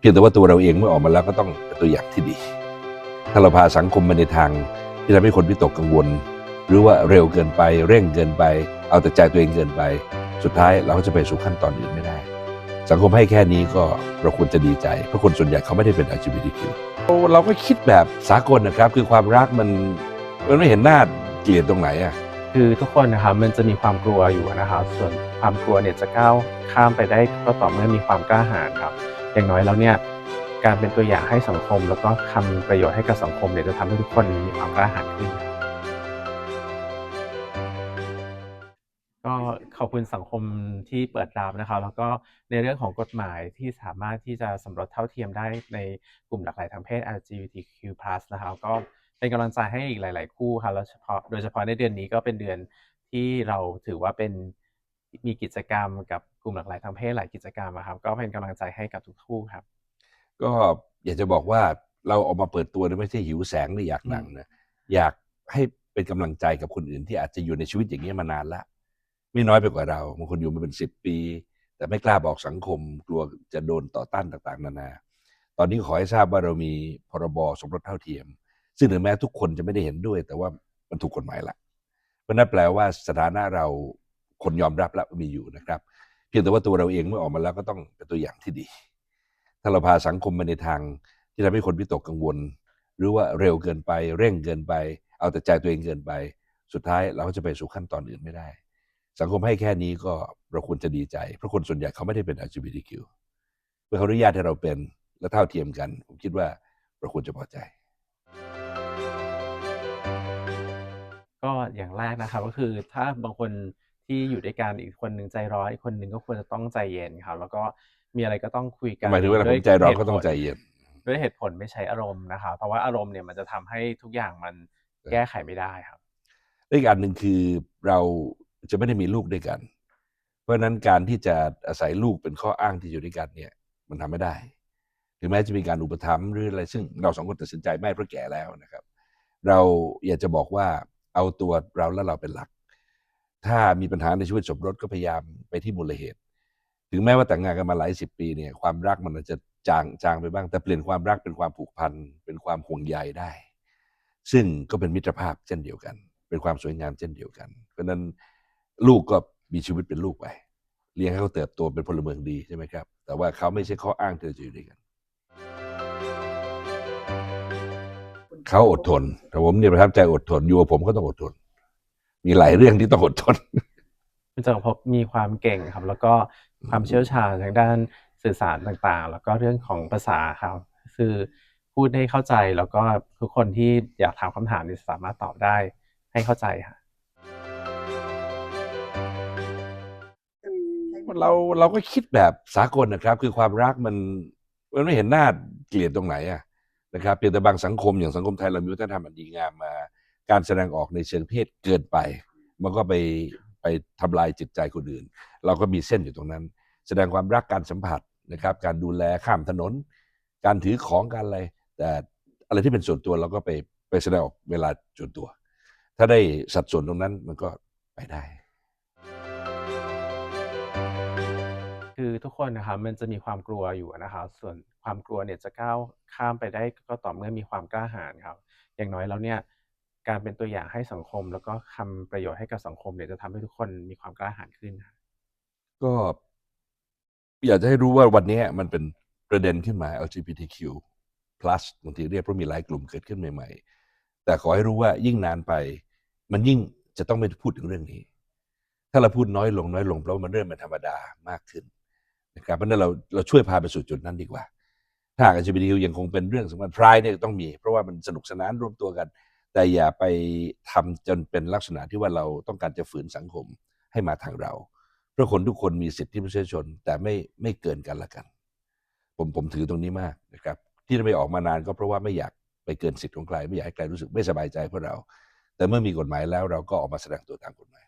เพียงแต่ว่าตัวเราเองเมื่อออกมาแล้วก็ต้องเป็นตัวอย่างที่ดี ถ้าเราพาสังคมไปในทาง ที่ทำให้คนวิตกกังวล หรือว่าเร็วเกินไป เร่งเกินไป เอาแต่ใจตัวเองเกินไป สุดท้ายเราก็จะไปสู่ขั้นตอนอื่นไม่ได้ สังคมให้แค่นี้ก็เราควรจะดีใจเพราะคนส่วนใหญ่เขาไม่ได้เป็น LGBTQ เราก็คิดแบบสากลนะครับ คือความรักมันมันไม่เห็นหน้าเกลียดตรงไหนอะคือทุกคนนะครับมันจะมีความกลัวอยู่นะครับส่วนความกลัวเนี่ยจะก้าวข้ามไปได้ก็ต่อเมื่อมีความกล้าหาญครับ อย่างน้อยแล้วเนี่ยการเป็นตัวอย่างให้สังคม แล้วก็ทำประโยชน์ให้กับสังคมเนี่ยจะทำให้ทุกคนมีความกล้าหาญขึ้น ก็ขอบคุณสังคมที่เปิดรับนะครับแล้วก็ในเรื่องของกฎหมายที่สามารถที่จะสมรสเท่าเทียมได้ในกลุ่มหลากหลายทางเพศ LGBTQ+ นะครับก็เป็นกำลังใจให้อีกหลาย ๆ คู่ครับแล้วเฉพาะโดยเฉพาะในเดือนนี้ก็เป็นเดือนที่เราถือว่าเป็น มีกิจกรรมกับกลุ่มหลากหลายทางเพศหลายกิจกรรมอะครับ ก็เป็นกำลังใจให้กับทุกคู่ครับ ก็อยากจะบอกว่าเราออกมาเปิดตัวเนี่ยไม่ใช่หิวแสงหรืออยากดังนะอยากให้เป็นกำลังใจกับคนอื่นที่อาจจะอยู่ในชีวิตอย่างนี้ยมานานละ ไม่น้อยไปกว่าเราบางคนอยู่มาเป็นสิบปี แต่ไม่กล้าบอกสังคม กลัวจะโดนต่อต้านต่างๆ นานา ตอนนี้ขอให้ทราบว่าเรามีพรบสมรสเท่าเทียม ซึ่งถึงแม้ทุกคนจะไม่ได้เห็นด้วย แต่ว่ามันถูกกฎหมายละเพราะนั่นแปลว่าสถานะเรา คนยอมรับแล้วมีอยู่นะครับ เพียงแต่ว่าตัวเราเองเมื่อออกมาแล้วก็ต้องเป็นตัวอย่างที่ดี ถ้าเราพาสังคมไปในทางที่ทำให้คนวิตกกังวล หรือว่าเร็วเกินไป เร่งเกินไป เอาแต่ใจตัวเองเกินไป สุดท้ายเราก็จะไปสู่ขั้นตอนอื่นไม่ได้ สังคมให้แค่นี้ก็เราควรจะดีใจ เพราะคนส่วนใหญ่เขาไม่ได้เป็น LGBTQ เมื่อเขาอนุญาตให้เราเป็นและเท่าเทียมกัน ผมคิดว่าเราควรจะพอใจก็อย่างแรกนะครับก็คือถ้าบางคน ที่อยู่ด้วยกันอีกคนหนึ่งใจร้อนอีกคนหนึ่งก็ควรจะต้องใจเย็นครับแล้วก็มีอะไรก็ต้องคุยกันหมายถึงเวลาผมใจร้อนก็ต้องใจเย็นด้วยเหตุผลไม่ใช้อารมณ์นะครับเพราะว่าอารมณ์เนี่ยมันจะทำให้ทุกอย่างมันแก้ไขไม่ได้ครับและอีกอันหนึ่งคือเราจะไม่ได้มีลูกด้วยกัน เพราะฉะนั้นการที่จะอาศัยลูกเป็นข้ออ้างที่อยู่ด้วยกันเนี่ย มันทำไม่ได้ถึงแม้จะมีการอุปถัมภ์หรืออะไร ซึ่งเราสองคนตัดสินใจไม่เพราะแก่แล้วนะครับ เราอยากจะบอกว่าเอาตัวเราและเราเป็นหลัก ถ้ามีปัญหาในชีวิตสมรสก็พยายามไปที่มูลเหตุ ถึงแม้ว่าแต่งงานกันมาหลายสิบปีเนี่ยความรักมันอาจจะจางจางไปบ้าง แต่เปลี่ยนความรักเป็นความผูกพันเป็นความห่วงใยได้ ซึ่งก็เป็นมิตรภาพเช่นเดียวกัน เป็นความสวยงามเช่นเดียวกัน เพราะนั้นลูกก็มีชีวิตเป็นลูกไปเลี้ยงให้เขาเติบโตเป็นพลเมืองดีใช่ไหมครับ แต่ว่าเขาไม่ใช่ข้ออ้างที่เราจะอยู่ด้วยกันเขาอดทนแต่ผมเนี่ยประทับใจอดทนอยู่กับผมก็ต้องอดทน มีหลายเรื่องที่ต้องอดทนคุณจักรภพมีความเก่งครับ แล้วก็ความเชี่ยวชาญทางด้านสื่อสารต่างๆ แล้วก็เรื่องของภาษาครับ คือพูดให้เข้าใจแล้วก็ทุกคนที่อยากถามคำถามนี่สามารถตอบได้ให้เข้าใจค่ะเราเราก็คิดแบบสากลนะครับ คือความรักมันมันไม่เห็นหน้าเกลียดตรงไหนอะนะครับเพียงแต่บางสังคมอย่างสังคมไทยเรามีวัฒนธรรมอันดีงามมา การแสดงออกในเชิงเพศเกินไป มันก็ไปไปทำลายจิตใจคนอื่น เราก็มีเส้นอยู่ตรงนั้น แสดงความรักการสัมผัสนะครับ การดูแลข้ามถนน การถือของการอะไร แต่อะไรที่เป็นส่วนตัวเราก็ไปไปแสดงออกเวลาส่วนตัว ถ้าได้สัดส่วนตรงนั้นมันก็ไปได้ คือทุกคนนะครับมันจะมีความกลัวอยู่นะครับส่วนความกลัวเนี่ยจะก้าวข้ามไปได้ก็ต่อเมื่อมีความกล้าหาญครับ อย่างน้อยแล้วเนี่ย การเป็นตัวอย่างให้สังคม แล้วก็ทำประโยชน์ให้กับสังคมเนี่ยจะทำให้ทุกคนมีความกล้าหาญขึ้น ก็ อยากจะให้รู้ว่าวันนี้มันเป็นประเด็นขึ้นมา LGBTQ+ บางทีเรียกเพราะมีหลายกลุ่มเกิดขึ้นใหม่ ๆ แต่ขอให้รู้ว่ายิ่งนานไป มันยิ่งจะต้องไม่พูดถึงเรื่องนี้ ถ้าเราพูดน้อยลงน้อยลงเพราะมันเริ่มเป็นธรรมดามากขึ้นนะครับเพราะนั้นเราเราช่วยพาไปสู่จุดนั้นดีกว่า ถ้า LGBTQ ยังคงเป็นเรื่องสำคัญพรายเนี่ยต้องมี เพราะว่ามันสนุกสนานรวมตัวกัน แต่อย่าไปทำจนเป็นลักษณะที่ว่าเราต้องการจะฝืนสังคมให้มาทางเราเพราะคนทุกคนมีสิทธิมนุษยชน แต่ไม่ไม่เกินกันละกัน ผมผมถือตรงนี้มากนะครับ ที่ไม่ออกมานานก็เพราะว่าไม่อยากไปเกินสิทธิของใครไม่อยากให้ใครรู้สึกไม่สบายใจเพราะเรา แต่เมื่อมีกฎหมายแล้วเราก็ออกมาแสดงตัวตามกฎหมาย